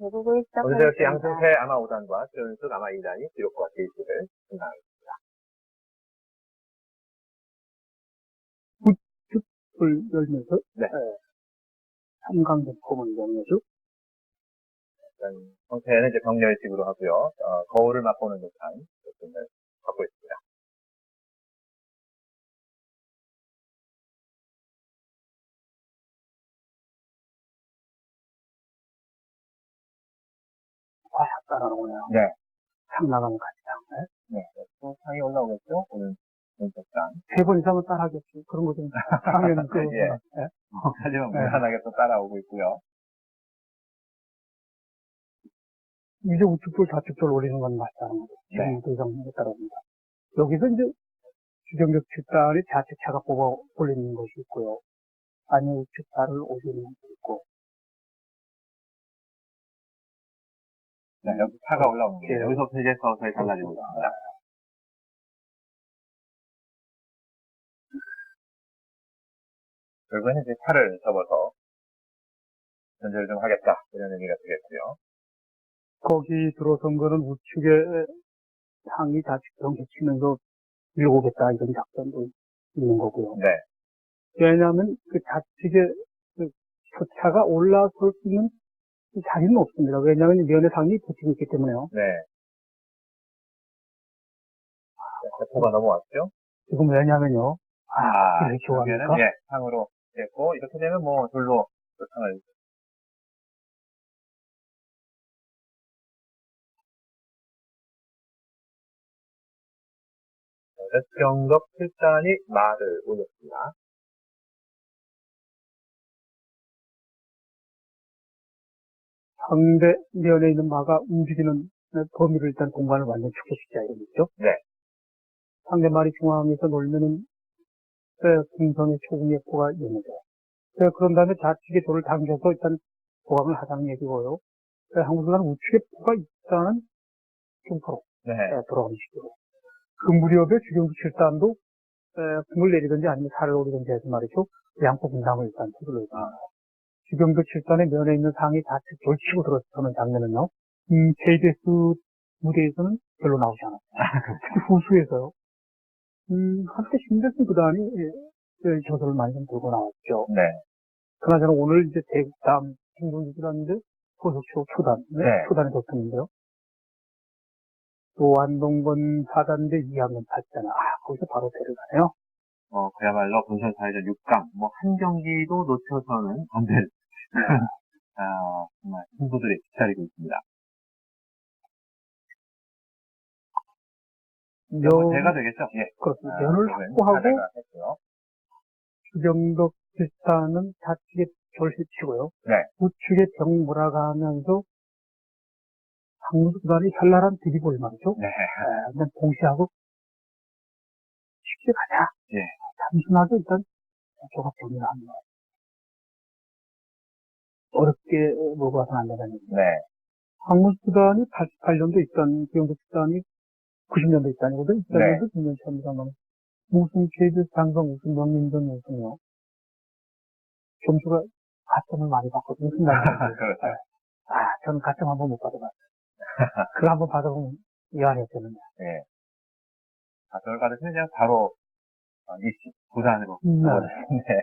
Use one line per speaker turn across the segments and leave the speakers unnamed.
대국을
오늘도 역시
시작하겠습니다.
양승태 아마 5단과 최은숙 아마 2단이 기록과 게이트를 생각하겠습니다.
을 열면서
네.
삼강대 포문을 열면서
일단 형태는 이제 병렬식으로 하고요. 어, 거울을 맛보는 듯한 느낌을 갖고 있습니다.
약 따라오네요.
네.
상 나가면 같이 상.
네. 또 상이 올라오겠죠? 오늘 왼쪽상.
세번 이상은 따라하겠지. 그런 거 좀 하면 그,
예.
예.
하지만
네.
무난하게 또 따라오고 있고요.
이제 우측돌 좌측돌 올리는 건 맞다는 거죠.
네.
더 이상 못 따라옵니다. 여기서 이제 주경적 측단이 좌측 차가 뽑아 올리는 것이 있고요. 아니 우측 차를 올리는 것이 있고.
네, 여기 차가 올라오는 게
예.
여기서부터 이제 서서히 달라지고 있습니다. 결국에는 이제 차를 접어서 전제를 좀 하겠다 이런 의미가 되겠고요.
거기 들어선 거는 우측에 상이 좌측 경계 치면서 밀고겠다 이런 작전도 있는 거고요.
네,
왜냐하면 그 좌측에 그 표차가 올라설 수 있는 자리는 없습니다. 왜냐하면 면의 상이 붙이고 있기 때문에요.
네. 대포가 넘어왔죠?
지금 왜냐하면요.
아,
이렇게
여기에는
좋아합니까?
예, 상으로 됐고 이렇게 되면 뭐 둘로 그 상을 경덕 필단이 말을 올렸습니다.
상대 면에 있는 마가 움직이는 범위를 일단 공간을 완전히 축소시켜야 되겠죠.
네.
상대 말이 중앙에서 놀면은 에, 궁성의 초궁의 포가 있는데 에, 그런 다음에 좌측에 돌을 당겨서 일단 보강을 하자는 얘기고요. 에, 한국수는 우측에 포가 있다는 중포로
네.
에, 돌아가는 식으로. 그 무렵에 주경수 칠단도 에, 궁을 내리든지 아니면 살을 오리든지 해서 말이죠. 양포 분담을 일단 서둘러 있습니다. 주경수 칠단의 면에 있는 상이 좌측 돌치고 들어서는 장면은요. 음, KBS 무대에서는 별로 나오지 않았어요. 특히 후수에서요. 음, 한때 신대승 구단이 예, 저서를 많이 좀 들고 나왔죠.
네.
그나저나 오늘 이제 행동기 구단인데 고속초 초단, 네,
네.
초단에 뒀었는데요. 또 안동건 4단 대 2학년 8잖아. 아, 거기서 바로 데려가네요.
어, 그야말로 본선 사회전 6강, 뭐, 한 경기도 놓쳐서는 안 될, 아, 정말, 승부들이 기다리고 있습니다.
면,
뭐 제가 되겠죠? 예.
그렇습니다.
아,
면을
그러면
확보하고
사대가 했고요.
주경덕 필사는 좌측에 졸시치고요.
네.
우측에 병 몰아가면서 상무수 구단이 현란한 드리블 말이죠.
네.
에, 그냥 동시하고 쉽게 가자.
예.
단순하게 일단 조각 정리를 하는 거예요. 어렵게 먹어서는 안 되다는 얘기죠.
네.
항무수단이 88년도 있던 기영도 수단이 90년도 있다니거든.
네.
2000년도 6년 차입니다만 무슨 KBS 방송 우승 명민전 우승이요. 점수가 가점을 많이 받거든요.
그렇죠.
아, 저는 가점 한 번 못 받아봤어요. 그거 한 번 받아보면 미안했었는데.
예. 아, 저를 받으시면 그냥 바로, 어, 이시, 부산으로.
음,
네.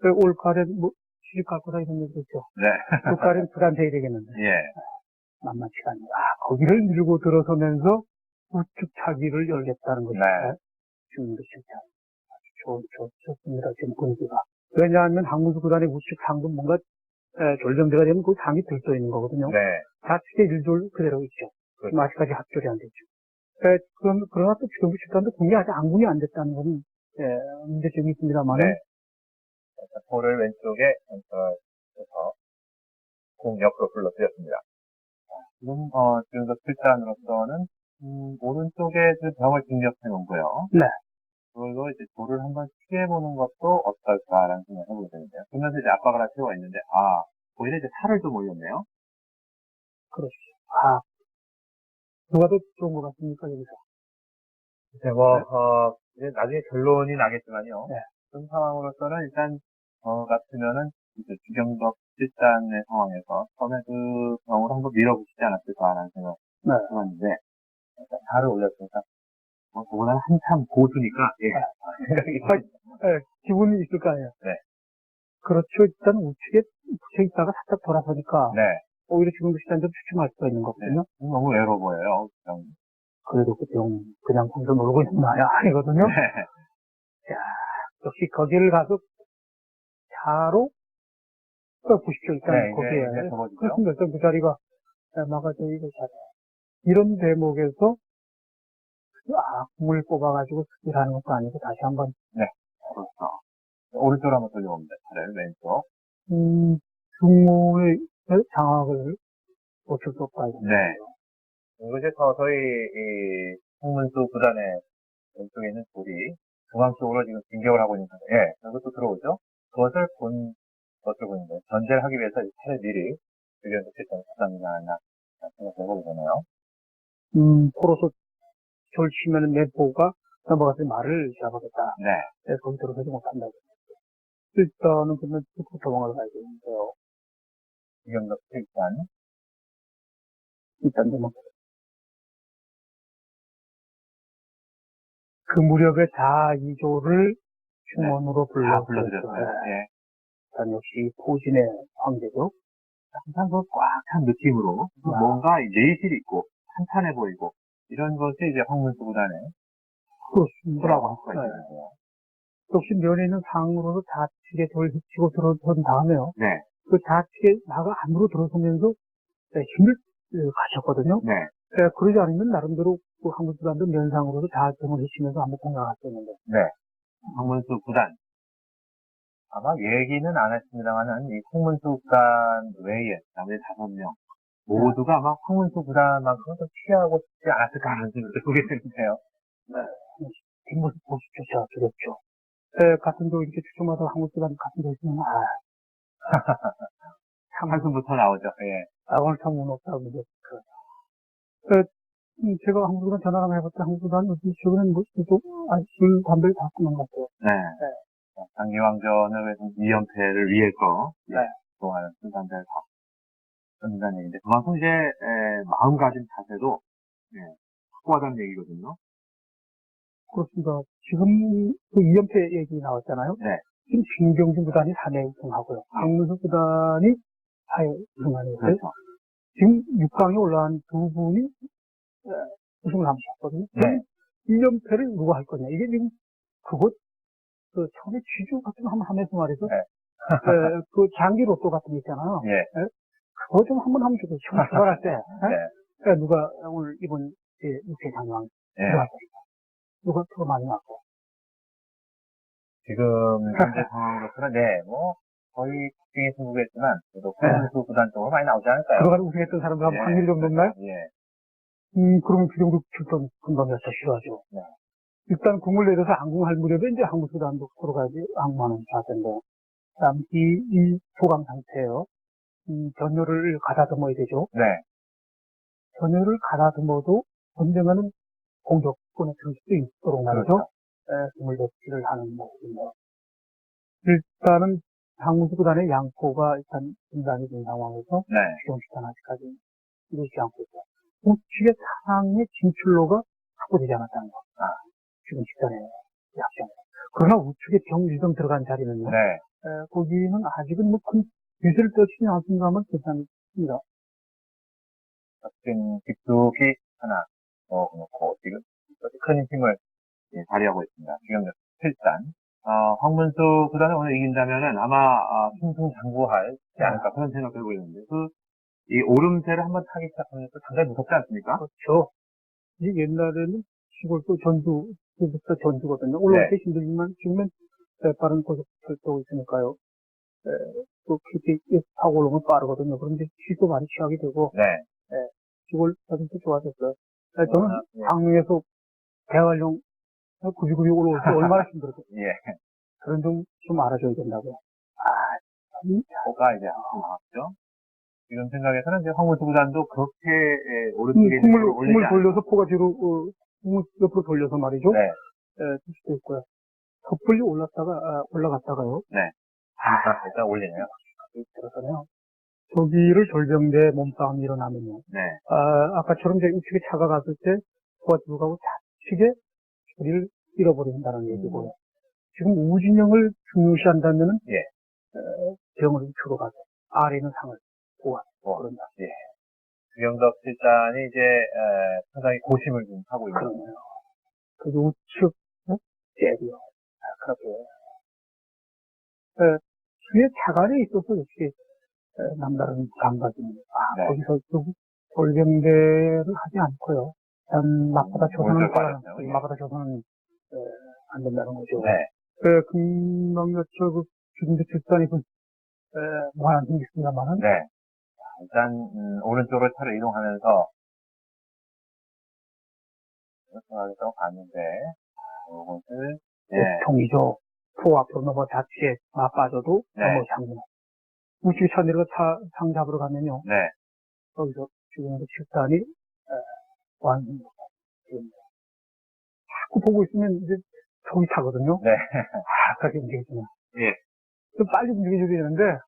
그올 가을에 뭐 시집 갈 거다 이런 얘기 있죠.
네.
올 가을엔 부담돼야 되겠는데.
예.
만만치가 않네요. 아, 거기를 밀고 들어서면서 우측 차기를 열겠다는 것이
네.
지금도 진짜 아주 좋, 좋, 좋습니다. 지금 분위기가. 왜냐하면 항무수 구단의 우측 상도 뭔가 에, 졸정대가 되면 그 상이 들떠 있는 거거든요.
네.
좌측에 일졸 그대로 있죠.
그렇죠.
지금 아직까지 합절이 안 됐죠. 에, 그럼, 그러나 또 지금부 집단도 공이 아직 안군이 안 됐다는 것은 에, 문제점이 있습니다만
네. 볼을 왼쪽에 센터에서 공 옆으로 불러뜨렸습니다. 지금, 어, 지금도 필단으로서는, 음, 오른쪽에 그 병을 진격해 놓고요.
네.
그걸로 이제 볼을 한번 피해보는 것도 어떨까라는 생각을 해보게 되는데요. 그러면서 이제 압박을 할 필요가 있는데, 아, 오히려 이제 살을 좀 올렸네요.
그렇죠. 아, 누가 더 좋은 것 같습니까, 여기서?
이제 뭐, 어, 이제 나중에 결론이 나겠지만요.
네.
그런 상황으로서는 일단, 저 같으면은, 이제 주경덕 실단의 상황에서 처음에 그 경우를 한번 밀어보시지 않았을까라는 생각을
네.
해봤는데, 일단 살을 올렸으니까, 뭐, 그보다는 한참 고수니까, 예. 생각이
예, 기분이 있을 거 아니에요.
네.
그렇죠. 일단 우측에 붙여 있다가 살짝 돌아서니까
네.
오히려 지금도 시간 좀 추춤할 수가 있는 거거든요.
너무 외로워 보여요. 그냥.
그래도 그냥 그냥 혼자 놀고 있는 나야 아니거든요.
네.
역시 거기를 가서 차로 어, 보십시오. 일단
네,
거기에
이제 적어주죠.
그렇습니다. 일단 그 자리가 막아져 이거 잘 이런 대목에서 아 공을 뽑아가지고 스킬하는 것도 아니고 다시 한번
그렇죠. 오른쪽으로 한번 돌려봅니다. 차를 왼쪽.
음, 중모의 장악을 고칠 수 없다.
네. 더 저희 이 홍문수 구단의 왼쪽에 있는 돌이 중앙 쪽으로 지금 진격을 하고 있는 상태. 예, 그것도 들어오죠. 그것을 본 것을 보는데 전제를 하기 위해서 이 차를 미리 유리한테 실전 사람이나 하나 생각해 보게 되네요.
음, 포로서 절치면 내보가 넘어가서 말을 잡아겠다.
네.
네, 거기 들어서지 못한다. 일단은 그러면 쭉 도망을 가야 되는데요.
이경덕 일단
일단 뭐. 그 무렵에 자이조를 충원으로
다
불러
불러드렸어요. 예.
일단 역시 포진의 황제죠.
항상 그 꽉 찬 느낌으로
아.
뭔가 내실 있고 탄탄해 보이고 이런 것이 이제 황문수 구단의
그렇습니다.
뭐라고 할 수가
네.
있는데요.
역시 면에 있는 상으로서 좌측에 돌 헤치고 들어선 다음에요.
네.
그 좌측에 나가 안으로 들어서면서 네, 힘을 어, 가셨거든요.
네.
네, 그러지 않으면 나름대로 그 한국수단도 면상으로도 좌측을 헤치면서 한번 수 있는데.
황문수 구단. 아마 얘기는 안 했습니다만은 이 황문수 구단 외에 나머지 다섯 명 모두가 아마 황문수 구단만큼은 좀 취하고 싶지 않았을까 하는 생각도 그게 드는데요.
뒷모습 보십시오. 제가 그랬죠. 네, 같은 도 이렇게 추첨하다 한국수단 같은 도 있으면, 아,
참 한숨부터 나오죠. 예.
아, 오늘 참 운 없다. 근데, 그, 제가 한국수단 전화 한번 해봤더니 한국수단 요즘 최근에 뭐, 또, 아, 술, 담배를 다 끊은 것 같아요.
네. 장기왕전을 위해서 2연패를 위해서
네.
동안 순산대를 다 끊는다는 얘기인데 그만큼 이제 에, 마음가짐 자세도 예, 확고하다는 얘기거든요.
그렇습니다. 지금 그 2연패 얘기 나왔잖아요.
네.
지금 신경준 구단이 4회 우승하고요. 강문수 구단이 4회 우승하는 거예요.
그렇죠.
지금 6강에 올라간 두 분이 에, 우승을 하셨거든요.
네.
1연패를 누가 할 거냐. 이게 지금 그것 그 처음에 취주 같은 거 한번 하면서 말이죠.
네.
에, 그 장기 로또 같은 거 있잖아요.
예.
그거 좀 한번 하면 좋겠어요. 시험 출발할 때. 에?
네.
에, 누가 오늘 이번 육회 장왕
예.
누가. 누가 더 많이 왔고.
지금 현재 상황으로서는 네, 뭐 거의 국경의 승부겠지만 그래도 황문수 구단 쪽으로 많이 나오지 않을까요?
들어가는 우승했던 사람들 한
예.
확률이 좀 높나요?
예.
음, 그러면 그 정도 출전 금방 열차 싫어하죠.
네.
일단 공을 내려서 항공할 무렵에 이제 항구수단도 들어가야지 항공하는 자세인데, 다음 이, 이 소강 상태예요. 음, 전열을 가다듬어야 되죠.
네.
전열을 가다듬어도 언젠가는 공격권에 들 수도 있도록 말이죠.
그렇죠.
공을 배치를 하는 모습입니다. 일단은 항구수단의 양포가 일단 분단이 된 상황에서
네.
시험시간 아직까지 이루지 않고 있다. 우측의 상의 진출로가 확보되지 않았다는 거. 아, 지금 시간에 약점. 그러나 우측에 병리점 들어간 자리는요.
네.
에, 거기는 아직은 뭐큰 빚을 떠치지 않습니다만 괜찮습니다.
지금 깊숙이 하나 넣어놓고 지금 큰 힘을 예, 발휘하고 있습니다. 지금 일단 어, 황문수 구단이 오늘 이긴다면은 아마 아, 승승장구하지 않을까 그런 생각을 해보고 있는데 그 이 오름세를 한번 타기 시작하면 또 상당히 무섭지 않습니까?
그렇죠. 이 옛날에는 시골 또 전주, 그부터 전주거든요. 올라올
네.
때 힘들지만 지금은 에, 빠른 고속철도 있으니까요. 에, 또 그렇게 타고 올라오면 빠르거든요. 그런데 시도 많이 취하게 되고
네.
시골 사진도 좋아졌어요. 에, 저는
예.
강릉에서 대관령 구비구비 올라올 때 얼마나 힘들었어요.
예.
그런 좀, 좀 알아줘야 된다고요. 아, 참,
뭐가 이제 나왔죠. 지금 생각에서는 이제 황문수 구단도 그렇게 예,
이
오른쪽에
kum을,
있는
kum을 돌려서 포가 뒤로, 어, kum을 옆으로 돌려서 말이죠.
네.
에, 될 수도 있고요. 섣불리 올랐다가, 아, 올라갔다가요.
아, 일단 올리네요.
들어서네요. 저기를 절병대 몸싸움이 일어나면요.
네.
아, 아까처럼 이제 우측에 차가 갔을 때 도와주고 가고 좌측에 소리를 잃어버린다는 얘기고요. 지금 우진영을 중요시한다면은
예.
어, 병을 우측으로 가서 아래 있는 상을 보아
뭐,
그런다.
예. 주영덕 실장이 이제, 에, 상당히 고심을 좀 하고 있는.
그러네요. 그 우측 어? 대비요. 아, 그렇게 에, 뒤에 차관에 있어서 역시 에, 남다른 감각입니다. 아,
네.
거기서 또 돌병대를 하지 않고요. 음, 막바다 조선은
오른쪽
따라-
빠졌네요. 예.
막바다 조선은 에, 안 된다는 거죠.
네.
그 금방여처 그 주둔대 출산이 그 에, 무한한 게 있습니다만은
네. 자, 일단, 음, 오른쪽으로 차를 이동하면서, 이렇게 갔는데, 자, 요것을, 예.
통이죠. 포 앞으로 넘어 자치에 맞빠져도
네.
넘어. 우측에 차 내려가 차, 상 잡으러 가면요.
네.
거기서 지금 그 출산이 완성. 자꾸 보고 있으면 이제 속이 타거든요.
네.
아, 그렇게 움직이지만.
예.
좀 빨리 움직여줘야 되는데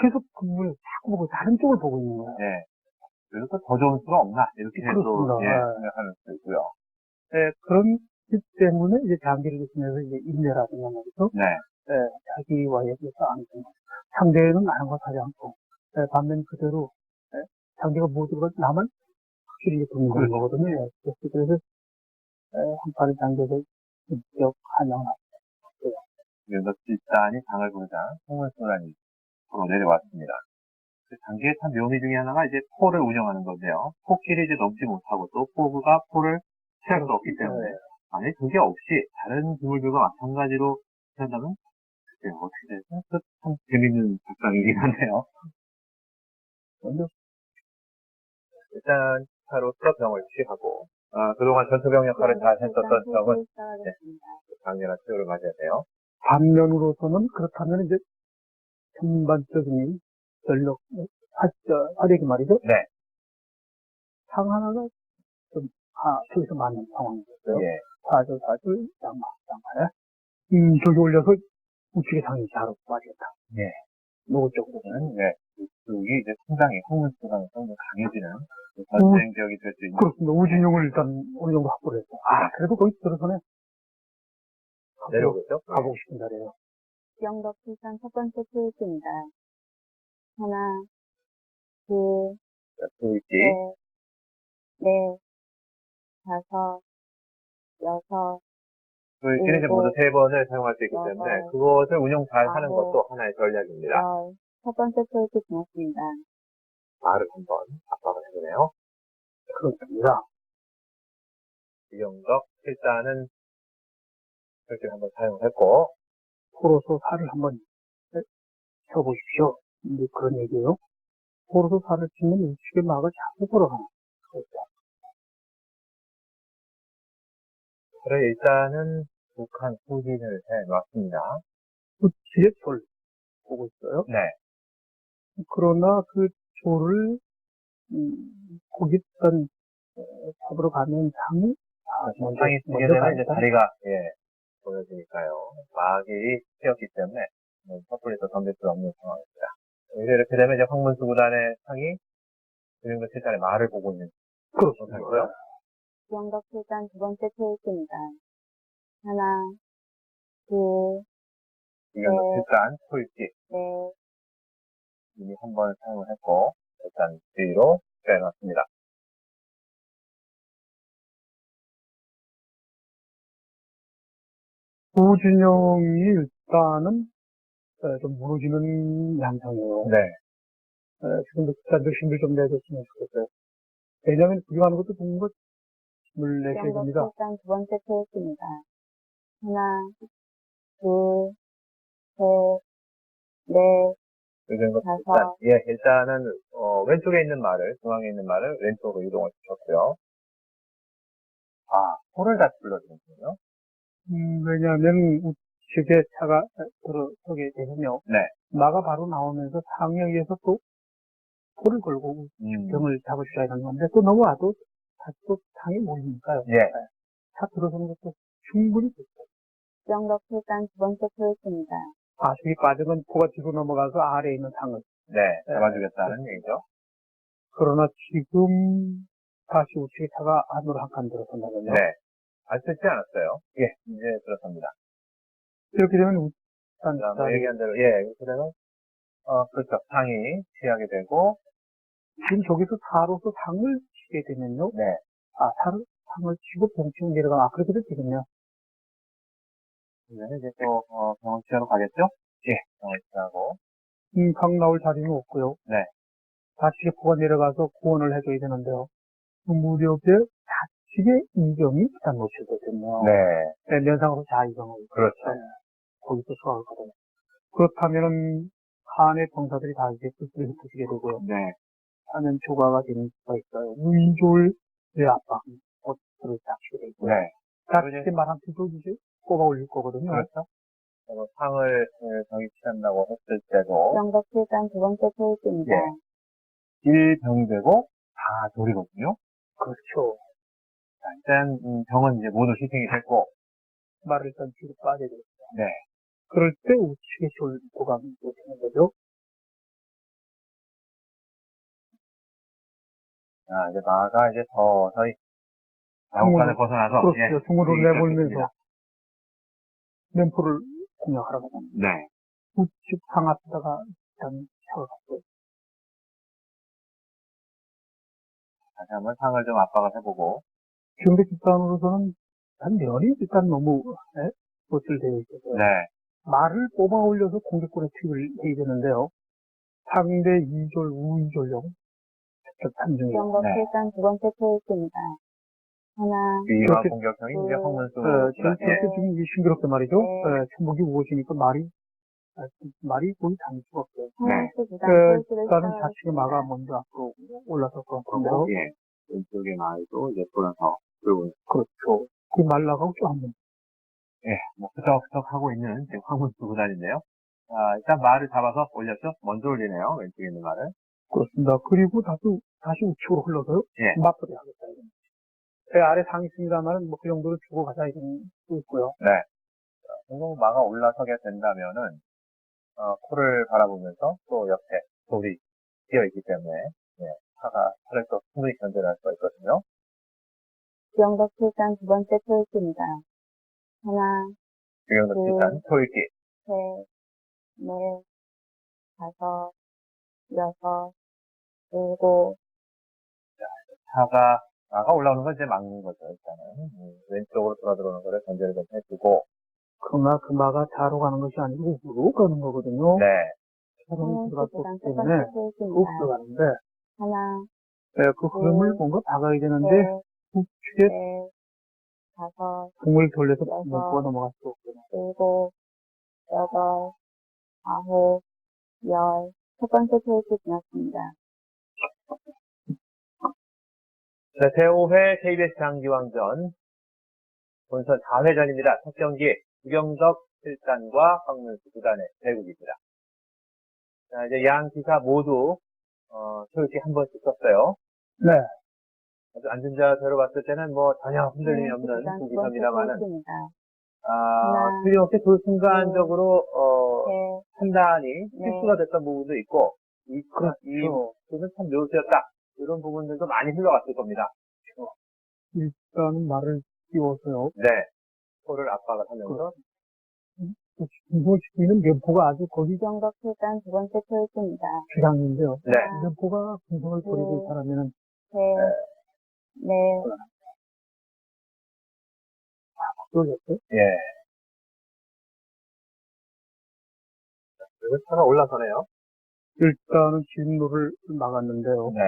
계속 건물 자꾸 보고 다른 쪽을 보고 있는 거예요.
예. 그래서 더 좋은 수가 없나 이렇게
그렇습니다.
예,
네.
생각하는 수도 있고요.
예, 네, 그런 뜻 때문에 이제 장기를 드시면서 이제 인내라든가 말이죠.
네.
예, 자기와의 그 싸움이 상대는 아는 것 하지 않고 예, 반면 그대로 예, 자기가 모두가 남을 확실히 돕는
그렇죠.
거거든요. 그래서- 그래서 예, 한판의 장기를 직접 한영하
그래서 집단이 당을 보자 성을 쏘라니 6으로 내려왔습니다. 그 단계의 참 묘미 중에 하나가 이제 포를 운영하는 건데요. 포끼리 이제 넘지 못하고 또 포그가 포를 취할 수 없기 때문에 네. 만약 그게 없이 다른 동물들과 마찬가지로 한다면 그때 어떻게 될까? 참 재밌는 작상이긴 한데요.
먼저
일단 차로 수업병을 취하고 아, 그동안 전투병 역할을 잘 했었던 적은 네, 강렬한 치료를 맞아야 돼요.
반면으로서는 그렇다면 이제 전반적인 전력, 화, 화력이 말이죠.
네.
상 하나가 좀, 아, 저기서 맞는 상황이었어요.
예.
사절, 사절, 양마, 양마에. 음, 저기 올려서 우측에 상이 자로 빠지겠다.
예.
노 쪽으로는.
네. 이쪽이 이제 상당히 홍문수가 좀 강해지는 그 전쟁 지역이 될 수 있는
그렇습니다. 우진용을 일단 어느 정도 확보를 했고. 아, 그래도 거기 들어서네. 가보고,
내려오겠죠?
가보고 싶은 자리에요.
영덕 출산 첫 번째 케이스입니다. 하나, 둘,
보이지?
셋, 넷, 다섯, 여섯,
보이지는 이제 모두 세 번을 사용할 수 있기
여덟,
때문에 그것을 운영 잘 하는
아홉,
것도 하나의 전략입니다.
열. 첫 번째 케이스 지났습니다.
말을 한번 압박을 해보네요.
그렇습니다.
이영덕 일단은 이렇게 한번 사용을 했고
포로서 살을 한번 쳐보십시오. 이제 그런 얘기예요. 포로서 살을 치면 우측에 막을 자꾸 걸어가는. 그렇죠.
그래 일단은 북한 후진을 해놨습니다.
우측에 돌 보고 있어요.
네.
그러나 그 조를 음, 거기 있던 어, 잡으러 가는 상이 아, 먼저,
상이
먼저
되면 이제 다리가 예 보여지니까요. 막이 튀었기 때문에 뭐 섣불리 또 덤빌 수 없는 상황입니다. 이렇게 되면 이제 황문수 구단의 상이 주영덕 실장의 말을 보고 있는
그렇습니다.
상황이고요.
영덕 출산 두 번째 케이스입니다. 하나, 둘,
이경덕
네.
실장 소일지
넷,
이미 한 번 사용을 했고 일단 뒤로 빼놨습니다.
우진영이 일단은 에, 좀 무너지는 양상이에요.
네.
에, 지금도 국산들 힘을 좀 내줬으면 좋겠어요. 왜냐하면 구경하는 것도 좋은 것
영덕
24개입니다.
출산 두 번째 케이스입니다. 하나, 둘, 셋, 넷,
이경덕
다섯.
실장 예 일단은 어, 왼쪽에 있는 말을 중앙에 있는 말을 왼쪽으로 이동을 시켰고요. 아 소를 다시 불러주는군요.
음, 왜냐하면 우측에 차가 들어서게 되면요.
네.
마가 바로 나오면서 상에 의해서 또 포를 걸고
음.
병을 잡으셔야 하는 건데 또 넘어와도 다시 또 상에 몰리니까요.
예.
차 들어서는 것도 충분히 좋죠.
영덕 출산 두 번째 케이스입니다.
아, 저기 빠지면 포가 뒤로 넘어가서 아래에 있는 상을
네, 잡아주겠다는 얘기죠.
그러나 지금 다시 우측에 차가 안으로 한 칸 들어선다면요.
네. 아직 듣지 않았어요. 예, 이제 들었습니다.
이렇게 되면 우측
자 얘기한 대로, 예, 이렇게 되면, 어, 그렇죠. 상이 취하게 되고,
지금 저기서 사로서 상을 치게 되면요.
네.
아, 상을, 상을 치고 병치고 내려가, 아, 그렇게 돼도 되겠네요.
그러면 이제 또, 어, 병원 취하러 가겠죠? 예, 병원 취하고,
음, 강 나올 자리는 없고요.
네.
좌측에 포가 내려가서 구원을 해줘야 되는데요. 그 무렵에 좌측에 이경이 일단 놓쳐졌거든요.
네,
네, 면상으로 좌이경을.
그렇죠.
네. 거기서 수학하거든요. 그렇다면은, 칸의 병사들이 다 이제 끝을 흩어지게 되고요.
네,
하는 조가가 되는 수가 있어요. 위졸의 압박, 어를 닥치게 되고요.
네.
닥치게 말한 뜻도 이제 꼽아 올릴 거거든요.
그렇죠. 그리고 상을 예, 병이 취한다고 했을 때도,
7단 두 번째 페이지입니다.
예. 일병이 되고, 다 돌이거든요.
그렇죠.
자, 일단, 음, 병은 이제 모두 희생이 됐고,
말을 일단 뒤로 빠져야 되겠죠.
네.
그럴 때 우측에 졸도가 되는 거죠.
자, 이제 마가 이제 서서히, 자국간을 벗어나서,
그렇죠. 승으로
이익을
내몰면서
줬습니다.
면포를 공략하라고 합니다.
네.
우측 상 앞에다가 일단 세워갔고요.
다시 한번 상을 좀 압박을 해보고,
지금의 집단으로서는 한 면이 일단 너무 예? 노출되어 있어서
네.
말을 뽑아 올려서 공격권에 투입을 해야 되는데요. 상대 2졸, 우이졸용 직접 참중이에요.
수영덕
네.
7단 두 번째 페이지입니다. 하나,
위와 공격형이 이제
그-
황문수,
어,
예.
저렇게 지금 이게 싱그럽게 말이죠.
네.
어, 천복이 무엇이니까 말이 아, 말이 거의 담을 수가 없어요.
황문수
그,
9단 페이지를
일단은 좌측에. 마가 먼저 앞으로 것 같은데요.
예. 왼쪽에 이제 돌아서
그렇죠. 그 말라가고 좀 한번
예, 뭐 끄덕끄덕 하고 있는 지금 황문수 구단인데요. 아, 일단 말을 잡아서 올렸죠? 먼저 올리네요. 왼쪽에 있는 말을.
그렇습니다. 그리고 다시, 다시 우측으로 흘러서요.
예.
맞벌이 하겠다. 이런. 제 아래 상이 있습니다만, 뭐, 그 정도로 주고 가자, 이런 수 있고요.
성공 마가 올라서게 된다면은, 어, 코를 바라보면서 또 옆에 돌이 뛰어있기 때문에, 예, 차가, 차를 또 충분히 견제할 수가 있거든요.
수영덕 7단 두 번째 페이지입니다. 하나,
유경덕
음.
비싼 토익기.
셋, 넷, 다섯, 여섯, 일곱,
차가, 마가 올라오는 건 이제 막는 거죠, 일단은. 음, 왼쪽으로 돌아 들어오는 거를 견제를 좀 해주고,
그러나 그 마가 좌로 가는 것이 아니고 우로 가는 거거든요.
네.
차로는
황문수
들어갔기
9단 세
때문에
페이지입니다.
들어가는데,
하나,
네, 그 흐름을
음.
뭔가 박아야 되는데,
셋,
우측에
넷, 다섯,
공을 돌려서
여섯.
몸부가 넘어갈 수 없고요.
일곱, 여덟, 아홉, 열. 첫 번째 페이지 지났습니다.
네, 제5회 KBS 장기왕전 본선 4회전입니다. 첫 경기 유경덕 7단과 황문수 9단의 대국입니다. 자, 이제 양 기사 모두 어, 초일기 한 번씩 썼어요.
네.
아주 앉은 자세로 봤을 때는 뭐 전혀 흔들림이
황문수
없는
번째
기사입니다만은
페이지입니다.
아,
하나,
틀림없이 그 순간적으로 어,
셋,
판단이
네.
실수가 됐던 부분도 있고 이, 이
그렇죠.
부분은 참 묘수였다. 이런 부분들도 많이 흘러갔을 겁니다.
일단은 말을 띄워서요.
네. 코를 압박을 하면서
중소시키는 면포가 아주 거기
유경덕 7단 두 번째 페이지입니다.
주장인데요.
네.
면포가 분석을 벌이고 있다면
셋, 넷,
그러겠죠?
예. 그리고 차가 올라서네요.
일단은 진로를 막았는데요.
네.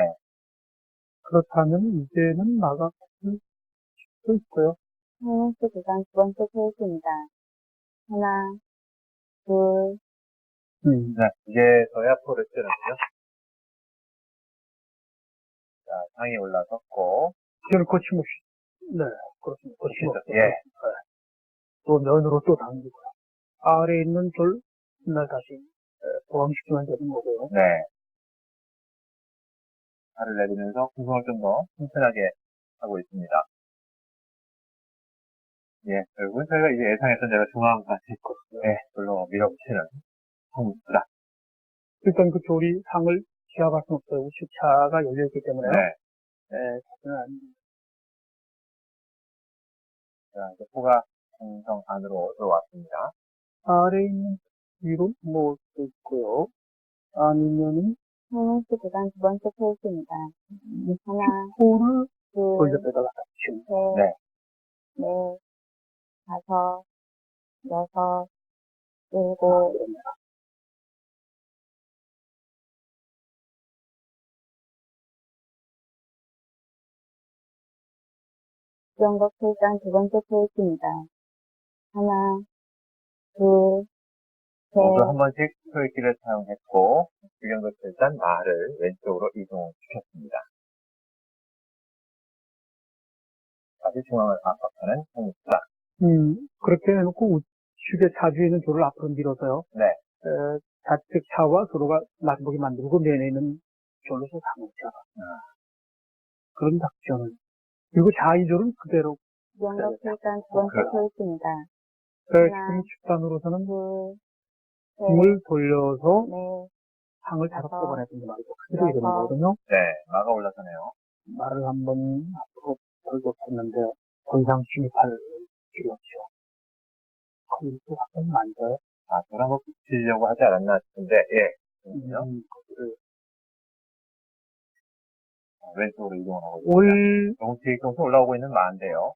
그렇다면 이제는 막아 수 있고요.
황문수 구단 두 번째 페이지입니다. 하나, 둘,
음.
네. 이제서야 포를 뜨는군요. 자, 상이 올라섰고.
이제는 거침없이, 네, 그렇습니다. 거침없이.
예.
네. 또 면으로 또 당기고요. 아래에 있는 돌, 날 다시 보강시키면 되는 거고요.
네. 팔을 내리면서 구성을 좀 더 튼튼하게 하고 있습니다. 예, 결국은 저희가 이제 예상했던 대로 중앙까지, 예, 별로 밀어붙이는 성수다.
일단 그 조리 상을 제압할 수는 없어요. 우측차가 열려있기 때문에.
네.
네, 사실은 안-
자, 이제 포가 공성 안으로 들어왔습니다.
아래에 있는 위로 모을 수 있고요. 아니면은,
황문수 구단 두 번째 페이지입니다. 하나,
포를
둘,
돌려빼다가 치는.
셋,
네.
넷, 다섯, 여섯, 일곱, 수영복 필장 두 번째 페이지입니다. 하나, 둘, 셋,
모두 한 번씩 소일기를 사용했고, 주경도 일단 말을 왼쪽으로 이동시켰습니다. 다시 중앙을 압박하는 홍수다.
음, 그렇게 해놓고 우측에 차주에 있는 조를 앞으로 밀어서요.
네.
에, 좌측 차와 서로가 마주보게 만들고 내내 있는 조로서 상호차. 그런 작전을. 그리고 좌이조는 그대로.
필장 두 번째.
에,
하나.
지금 집단으로서는
둘, 셋,
힘을 돌려서
넷,
상을 다섯
다섯,
뽑아내는 말이죠. 그대로 이러는
여섯.
거거든요.
네, 마가 올라서네요.
말을 한번 앞으로 돌고 했는데 더 이상 진입할 필요 없죠. 거기서 한번 만져요.
아, 한번 붙이려고 하지 않았나 싶은데, 예.
음,
어, 왼쪽으로 이동을 하고.
올,
정치 쪽에서 올라오고 있는 마인데요.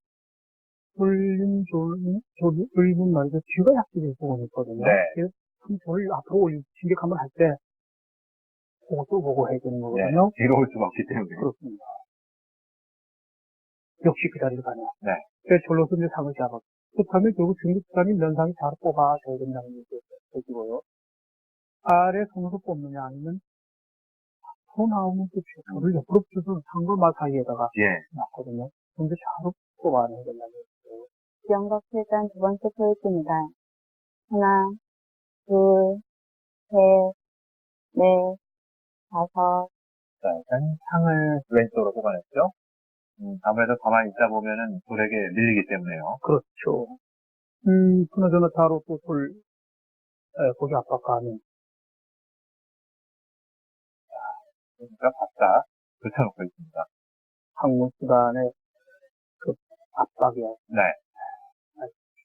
졸, 졸, 올린 말이죠. 뒤가 약속이 보고 있거든요.
네.
그래서 좀 저를 앞으로 올, 진격 한번 할 때, 또 보고 해야 되는
네,
거거든요.
뒤로 올 수가 없기 때문에.
그렇습니다. 역시 그 자리를 가네요.
네.
그래서 졸로서 이제 상을 잡아. 그렇다면 결국 중국산이 면상이 잘 뽑아줘야 된다는 얘기고요. 아래 손으로 뽑느냐 아니면 손 나오면 또 저를 옆으로 쳐서 상과 사이에다가
예.
놨거든요. 근데 잘 뽑아내야 된다는 얘기예요.
수영복 필장 두 번째 페이지입니다. 하나, 둘, 셋, 넷, 다섯,
자, 일단 상을 왼쪽으로 뽑아냈죠. 음, 아무래도 가만히 있다 보면은 돌에게 밀리기 때문에요.
그렇죠. 음, 그나저나 자로 또 돌, 에, 거기 압박하는
그러니까 바싹 붙여놓고 있습니다.
항문수단의 그 압박이야.
네.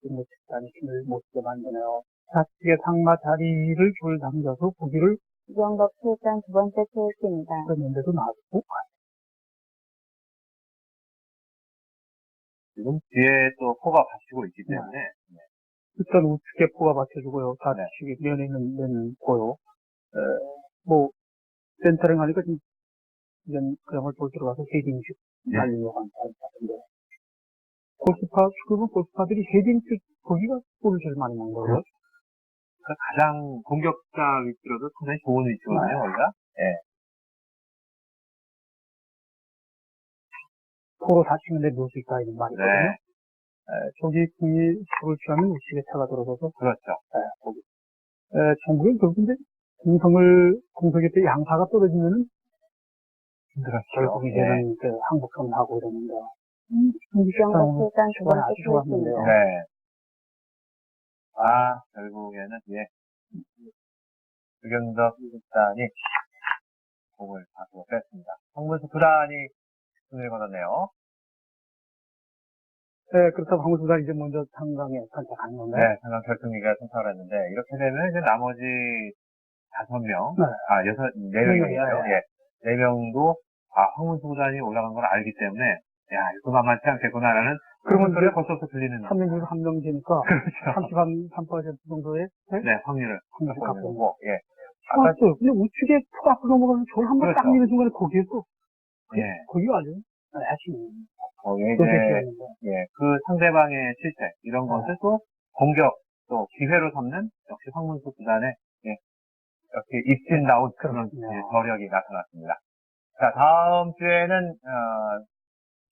중국 집단이 힘을 못 쓰게 만드네요. 좌측의 상마 자리를 줄 당겨서 고기를
수영복 필장 두 번째 페이지입니다.
뺐는데도 놔두고
지금 뒤에 또 포가 받치고 있기 때문에.
일단 우측에 포가 받쳐주고요. 좌측에 면에 있는 면 보요. 에, 뭐 센터링 하니까 좀 이런 그냥을 볼 들어가서 헤딩슛
네.
날리려고 하는 것 같은데 골키파 수급은 골키파들이 헤딩슛 거기가 골을 제일 많이 넣는 거예요.
그 가장 공격자 위치로도 상당히 좋은 위치거든요, 거기가.
포로 다치는데 수 있다 이런 말이거든요.
네.
에, 저기 공이 수를 취하면 우측에 차가 들어서서
그렇죠.
에, 거기. 에, 전국엔 결국 이제 공성을 공성에 때 양사가 떨어지면은
힘들었죠.
결국
예.
이제는 그 항복선을 하고 이러는데 음,
두
시간이
번째
아주 좋았는데요.
네. 아, 결국에는, 예. 주경덕 일단이 공을 다소 뺐습니다. 황문수 구단이 승리를 거뒀네요.
네, 그렇다고 황수가 이제 먼저 상강에 선택하는 건데
네, 상강 결승리가 선착을 했는데, 이렇게 되면 이제 나머지 다섯 명,
네.
아, 여섯,
네네
명이죠.
명이요,
예. 네 명도, 아, 황문수 구단이 올라간 걸 알기 때문에, 야, 이거 만만치 않겠구나라는
그러면
그런 소리가 벌써부터 들리는,
3명 중에서 한 명이니까
그렇죠.
33% 정도의
네, 확률을
확률이
갖고
갖고
거고, 예. 아까,
맞죠. 근데 우측에 푸 앞으로 넘어가면 저를 한번 딱
그렇죠.
미는 순간에 거기에서
예.
거기가 아주 야심이
거기에
또
이제,
대시였는데
예, 그 상대방의 실책, 이런
네.
것을 또 공격, 또 기회로 삼는 역시 황문수 구단의, 예, 이렇게 그런
그렇군요.
예, 저력이 나타났습니다. 자, 다음 주에는, 어,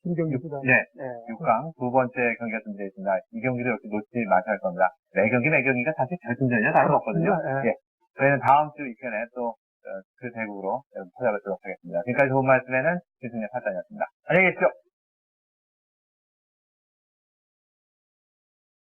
김경기보다
예,
예.
6강 두 번째 경기가 준비되어 있습니다. 이 경기도 역시 놓치지 마셔야 할 겁니다. 매 경기 매 경기가 사실 결승전이나 다름없거든요.
그렇습니다. 예.
예. 저희는 다음 주 이 편에 또, 어, 그 대국으로 찾아뵙도록 하겠습니다. 지금까지 좋은 말씀에는 김승현 사장이었습니다. 안녕히 계십시오.